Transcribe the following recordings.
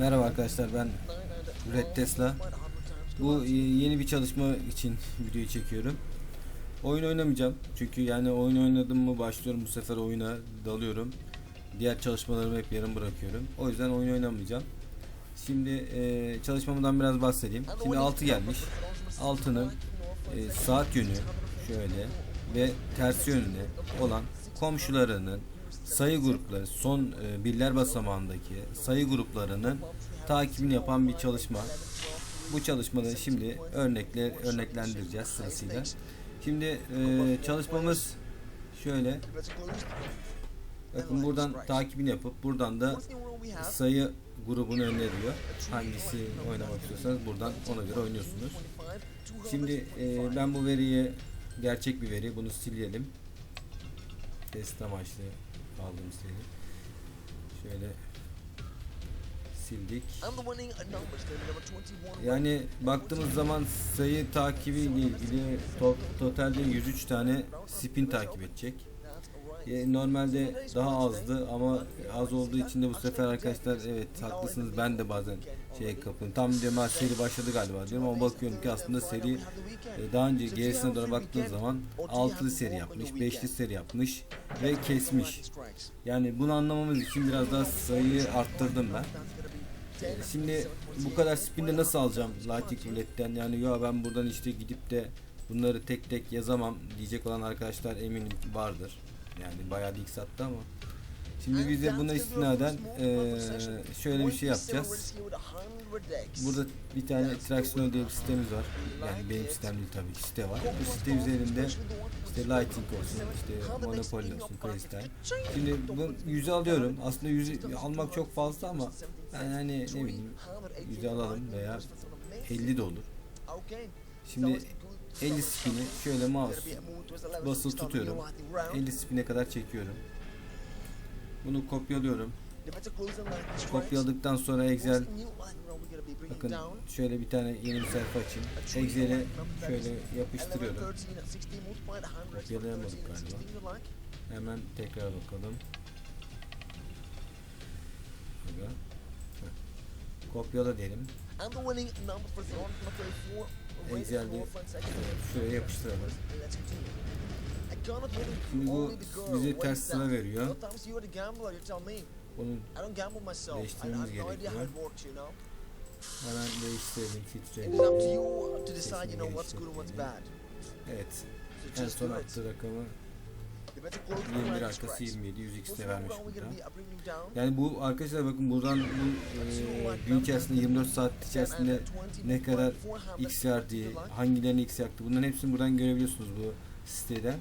Merhaba arkadaşlar ben Red Tesla. Bu e, yeni bir çalışma için videoyu çekiyorum. Oyun oynamayacağım. Çünkü yani oyun oynadım mı başlıyorum bu sefer oyuna dalıyorum. Diğer çalışmalarımı hep yarım bırakıyorum. O yüzden oyun oynamayacağım. Şimdi e, çalışmamdan biraz bahsedeyim. Şimdi 6 gelmiş. 6'nın e, saat yönü şöyle ve ters yönüne olan komşularının sayı grupları son e, birler basamağındaki sayı gruplarının takibini yapan bir çalışma. Bu çalışmada şimdi örnekle örneklendireceğiz sırasıyla. Şimdi e, çalışmamız şöyle. Bakın buradan takibini yapıp buradan da sayı grubunu öneriyor. Hangisi oynamak istiyorsanız buradan ona göre oynuyorsunuz. Şimdi e, ben bu veriyi gerçek bir veri. Bunu silelim. Test amaçlı aldığımız veri. Şöyle sildik. Yani baktığımız zaman sayı takibi ile ilgili to- totalde 103 tane spin takip edecek. E, normalde daha azdı ama az olduğu için de bu sefer arkadaşlar evet haklısınız ben de bazen şeye kapılıyorum. Tam diyorum ha, seri başladı galiba diyorum ama bakıyorum ki aslında seri e, daha önce gerisine doğru baktığın zaman altılı seri yapmış, beşli seri yapmış ve kesmiş. Yani bunu anlamamız için biraz daha sayıyı arttırdım ben. E, Şimdi bu kadar spinde nasıl alacağım Lighting Roulette'den yani ya ben buradan işte gidip de bunları tek tek yazamam diyecek olan arkadaşlar eminim vardır. Yani bayağı dik sattı ama. Şimdi biz de buna istinaden eee, şöyle bir şey yapacağız. Burada bir tane Traxino diye bir sitemiz var. Yani benim sitem değil tabii ki site var. Bu site üzerinde işte Lighting olsun, işte Monopoly olsun, Crystal. Şimdi bu yüzü alıyorum. Aslında yüzü almak çok fazla ama ben hani ne bileyim yüzü alalım veya 50 de olur. Şimdi 50 spini şöyle mouse basılı tutuyorum. 50 spine kadar çekiyorum. Bunu kopyalıyorum. Kopyaladıktan sonra Excel bakın şöyle bir tane yeni bir sayfa açayım. Excel'e şöyle yapıştırıyorum. Kopyalayamadık galiba. Hemen tekrar bakalım. Kopyala diyelim. Excel'de evet, şuraya yapıştıralım. Şimdi bu bize ters sıra veriyor. Bunu değiştirmemiz gerekiyor. hemen değiştirelim, filtrelim. Evet. En son attığı rakamı 21 arkası 27 100x'te vermiş burada. Yani bu arkadaşlar bakın buradan bu e, gün içerisinde 24 saat içerisinde ne kadar x verdiği, hangilerini x yaktı bunların hepsini buradan görebiliyorsunuz bu siteden.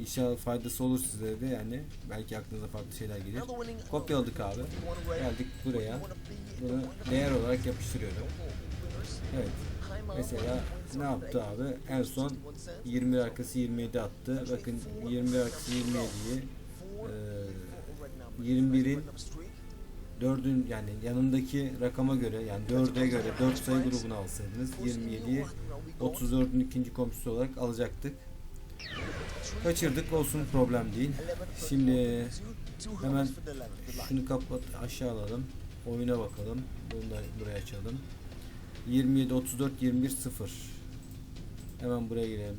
İnşallah faydası olur sizlere de yani. Belki aklınıza farklı şeyler gelir. Kopyaladık abi. Geldik buraya. Bunu değer olarak yapıştırıyorum. Evet. Mesela ne yaptı abi? En son 20 arkası 27 attı. Bakın 20 arkası 27'yi e, 21'in 4'ün yani yanındaki rakama göre yani 4'e göre 4 sayı grubunu alsaydınız 27'yi 34'ün ikinci komşusu olarak alacaktık. Kaçırdık olsun problem değil. Şimdi hemen şunu kapat aşağı alalım. Oyuna bakalım. Bunu da buraya açalım. 27 34 21 0. Hemen buraya girelim.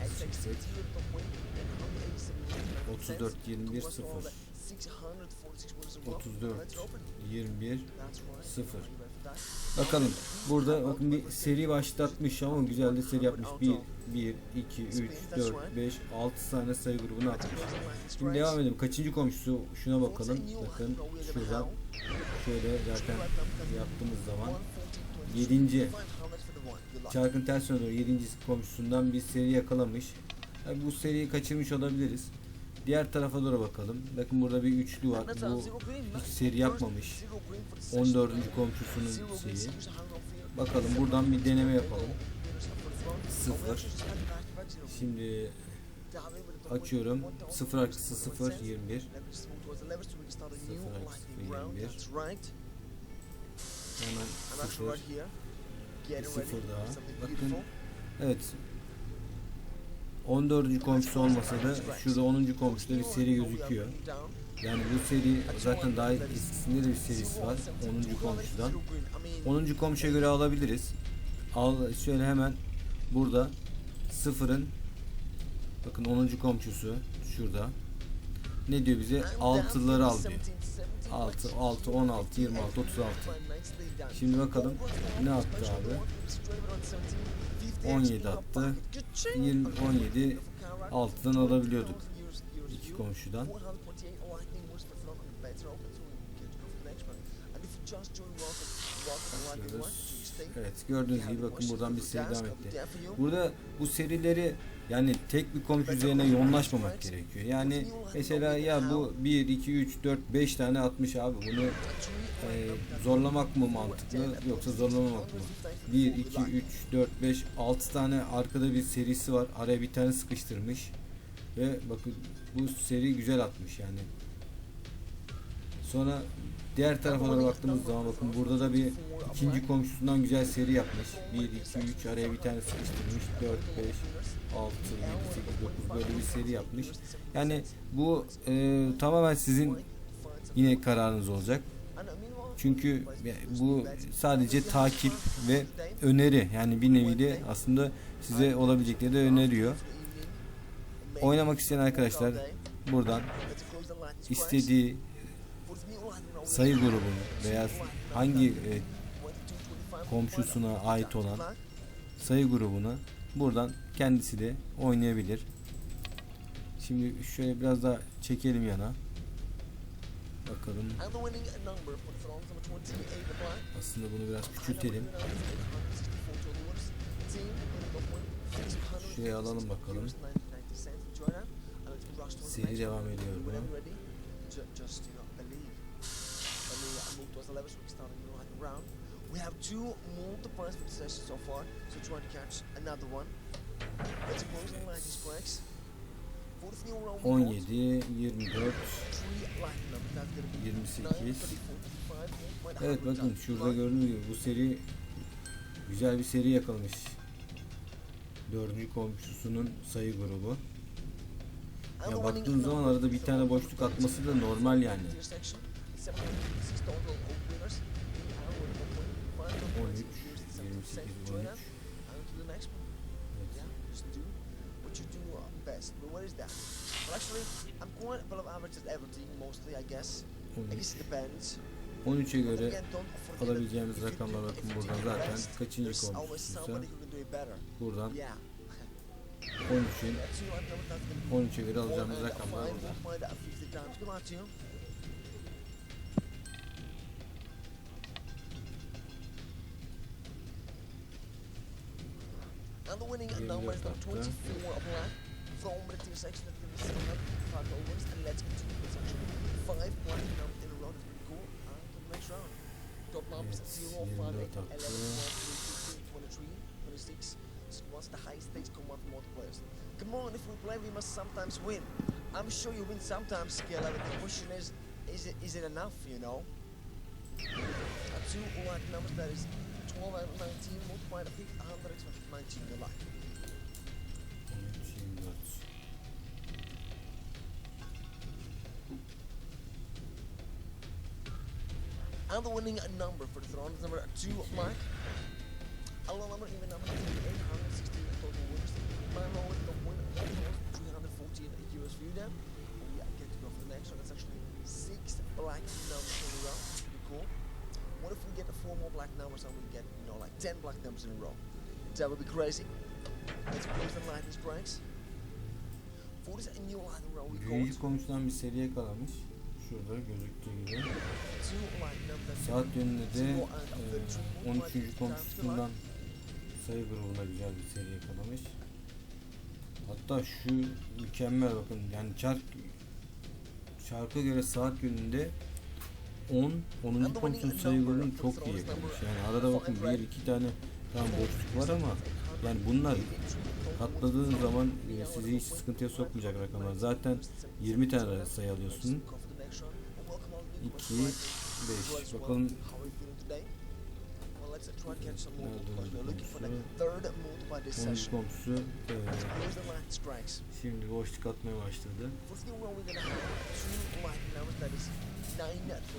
27 34 21 0 34 21 0 Bakalım. Burada bakın bir seri başlatmış ama güzel de seri yapmış. 1 1 2 3 4 5 6 tane sayı grubunu atmış. Şimdi devam edelim. Kaçıncı komşusu? Şuna bakalım. Bakın şuradan şöyle zaten yaptığımız zaman 7. çarkın ters yönü 7. komşusundan bir seri yakalamış. Tabii bu seriyi kaçırmış olabiliriz Diğer tarafa doğru bakalım. Bakın burada bir üçlü var. Bu hiç seri yapmamış. 14. komşusunun şeyi. Bakalım buradan bir deneme yapalım. 0. Şimdi açıyorum. 0 arkası 0 21. 0 arkası 21. Hemen 0. Bir 0 daha. Bakın. Evet. 14. komşusu olmasa da şurada 10. komşuda bir seri gözüküyor. Yani bu seri zaten daha eskisinde de bir serisi var 10. komşudan. 10. komşuya göre alabiliriz. Al şöyle hemen burada sıfırın bakın 10. komşusu şurada. Ne diyor bize? Altıları al diyor. 6, 6, 16, 26, 36. Şimdi bakalım ne attı abi? 17 attı. 20, 17 6'dan alabiliyorduk. iki komşudan. Evet gördüğünüz gibi bakın buradan bir seri devam etti. Burada bu serileri yani tek bir komşu üzerine yoğunlaşmamak gerekiyor. Yani mesela ya bu 1, 2, 3, 4, 5 tane atmış abi bunu e, zorlamak mı mantıklı yoksa zorlamamak mı? 1, 2, 3, 4, 5, 6 tane arkada bir serisi var. Araya bir tane sıkıştırmış. Ve bakın bu seri güzel atmış yani. Sonra diğer tarafa doğru baktığımız zaman bakın burada da bir ikinci komşusundan güzel seri yapmış. 1, 2, 3 araya bir tane sıkıştırmış. 4, 5, 6, 7, 8, 9 böyle bir seri yapmış. Yani bu e, tamamen sizin yine kararınız olacak. Çünkü bu sadece takip ve öneri yani bir nevi de aslında size olabilecekleri de öneriyor. Oynamak isteyen arkadaşlar buradan istediği sayı grubunu veya hangi e, komşusuna ait olan sayı grubunu buradan kendisi de oynayabilir. Şimdi şöyle biraz daha çekelim yana. Bakalım. Aslında bunu biraz küçültelim. Şuraya alalım bakalım. Seri devam ediyor bu. We have two multiple sessions so far, so trying to catch another one. Let's close the line, these cracks. Fourth new round, we got 17, 24, three line numbers. That's gonna be 28. 9, 34, 45, Evet bakın şurada gördüğünüz gibi bu seri güzel bir seri yakalamış. Dördüncü komşusunun sayı grubu. Ya baktığın zaman arada bir tane boşluk atması da normal yani. 13, 28, 13. Evet. Yeah, just do what you do uh, best. But what is that? Well, actually, I'm quite above average at everything, mostly, I guess. I 13. guess it depends. 13'e göre alabileceğimiz if you do- rakamlar bakın buradan zaten kaçıncı better. buradan Yeah. 13'ün That's you, I know that's gonna be 13'e göre alacağımız rakamlar burada. And the winning Geliyor number is the tahta. 24 of black from the tier section that can see up five overs and let's continue with section five platinum in a row. That's pretty cool. And to the next round. Top numbers Evet, 0, 5, 8, 24 11, attı. 12, 23, 26. So what's the highest stakes come on from all the players? Come on, if we play, we must sometimes win. I'm sure you win sometimes, Skill. but the question is, is it, is it enough, you know? Uh, two like numbers, that is 12 and 19 multiplied, I think 100 x 19 you like. 13, 24. And the winning number for the throne is number 2 black. Hello, number even number 816 total winners. My low with the win that 314 euros for you more black numbers and we get, you know, like 10 black numbers in a row? That would be crazy. Let's close the these pranks. For this a new a row, we got Birinci komşudan bir seri yakalamış. Şurada gözüktüğü gibi. Saat yönünde de e, 13. komşusundan sayı grubuna güzel bir seri yakalamış. Hatta şu mükemmel bakın yani çark şarka göre saat yönünde 10 10. komşunun sayı grubunu çok iyi yakalamış. Yani arada bakın bir iki tane tam boşluk var ama yani bunlar katladığın zaman e, sizi hiç sıkıntıya sokmayacak rakamlar. Zaten 20 tane sayı alıyorsun. 2 5 bakalım the komşusu? third multiplier this 13 session. komşusu e, şimdi boşluk atmaya başladı.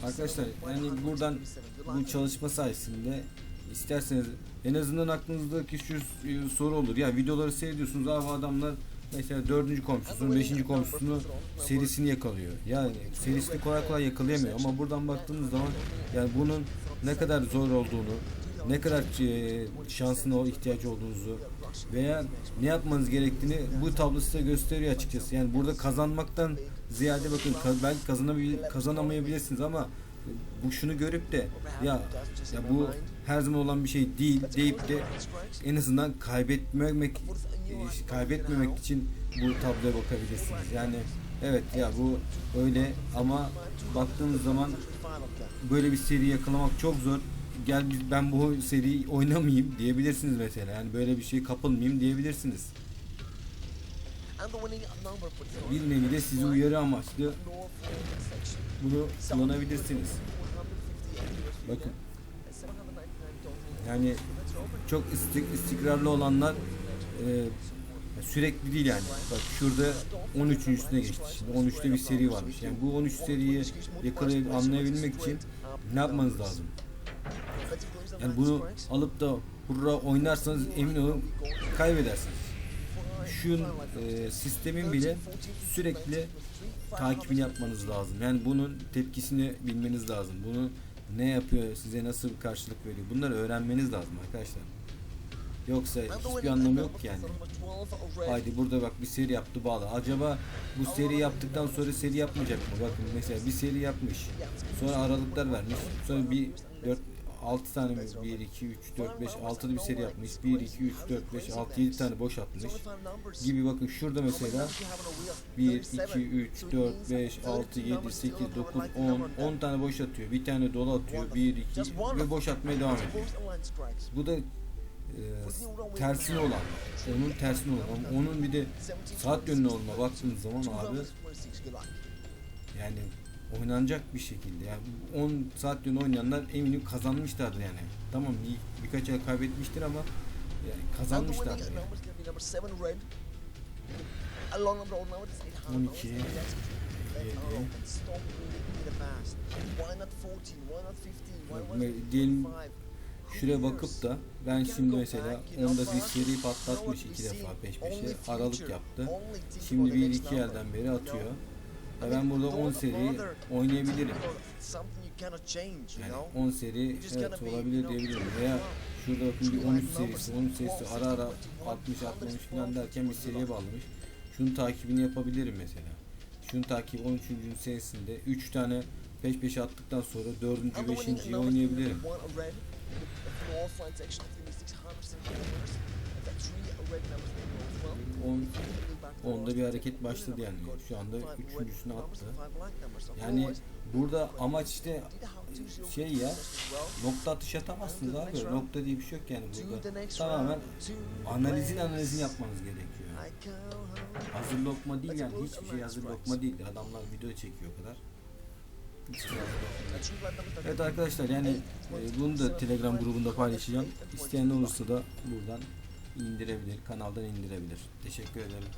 Arkadaşlar yani buradan bu çalışma sayesinde isterseniz en azından aklınızdaki şu soru olur. Ya videoları seyrediyorsunuz abi adamlar mesela dördüncü komşusunu, beşinci komşusunu serisini yakalıyor. Yani serisini kolay kolay yakalayamıyor ama buradan baktığımız zaman yani bunun ne kadar zor olduğunu, ne kadar e, şansına o ihtiyacı olduğunuzu veya ne yapmanız gerektiğini bu tablo size gösteriyor açıkçası. Yani burada kazanmaktan ziyade bakın belki kazanabil kazanamayabilirsiniz ama bu şunu görüp de ya ya bu her zaman olan bir şey değil deyip de en azından kaybetmemek e, kaybetmemek için bu tabloya bakabilirsiniz. Yani evet ya bu öyle ama baktığınız zaman böyle bir seri yakalamak çok zor. Gel ben bu seriyi oynamayayım diyebilirsiniz mesela. Yani böyle bir şeye kapılmayayım diyebilirsiniz. Bir nevi de sizi uyarı amaçlı bunu kullanabilirsiniz. Bakın yani çok istik, istikrarlı olanlar e, sürekli değil yani. Bak şurada 13. üstüne geçti. Şimdi 13'te bir seri varmış. Yani bu 13 seriyi yakalayıp anlayabilmek için ne yapmanız lazım? Yani bunu alıp da hurra oynarsanız emin olun kaybedersiniz. Şu e, sistemin bile sürekli takibini yapmanız lazım. Yani bunun tepkisini bilmeniz lazım. Bunu ne yapıyor, size nasıl bir karşılık veriyor. Bunları öğrenmeniz lazım arkadaşlar. Yoksa hiçbir anlamı yok yani. Haydi burada bak bir seri yaptı bağlı. Acaba bu seri yaptıktan sonra seri yapmayacak mı? Bakın mesela bir seri yapmış. Sonra aralıklar vermiş. Sonra bir 4 6 tane mi? 1 2 3 4 5 6'lı bir seri yapmış. 1 2 3 4 5 6 7 tane boş atmış. Gibi bakın şurada mesela 1 2 3 4 5 6 7 8 9 10 10 tane boş atıyor. Bir tane dolu atıyor. 1 2 ve boş atmaya devam ediyor. Bu da e, tersine olan, onun tersine olan, onun bir de saat yönüne olma baktığınız zaman abi yani oynanacak bir şekilde. Yani 10 saat yönü oynayanlar eminim kazanmışlardır yani. Tamam bir, birkaç ay kaybetmiştir ama yani kazanmışlardır yani. 12 7 diyelim Şuraya bakıp da ben şimdi mesela onda bir seri patlatmış iki defa peş peşe aralık yaptı. Şimdi bir iki yerden beri atıyor. Ve ben burada 10 seri oynayabilirim. Yani 10 seri evet olabilir diyebilirim. Veya şurada bakın bir 13 serisi, 13 serisi ara ara 60 60 falan derken bir seriye bağlamış. Şunun takibini yapabilirim mesela. Şunun takibi 13. serisinde 3 tane peş peşe attıktan sonra 4. 5.yi oynayabilirim. On, onda bir hareket başladı yani. Şu anda üçüncüsünü attı. Yani burada amaç işte şey ya nokta atış atamazsınız abi. Nokta diye bir şey yok yani burada. Tamamen analizin analizini yapmanız gerekiyor. Hazır lokma değil yani hiçbir şey hazır lokma değil. Adamlar video çekiyor kadar. Şey. Evet arkadaşlar yani e, bunu da Telegram grubunda paylaşacağım. İsteyen olursa da buradan indirebilir, kanaldan indirebilir. Teşekkür ederim.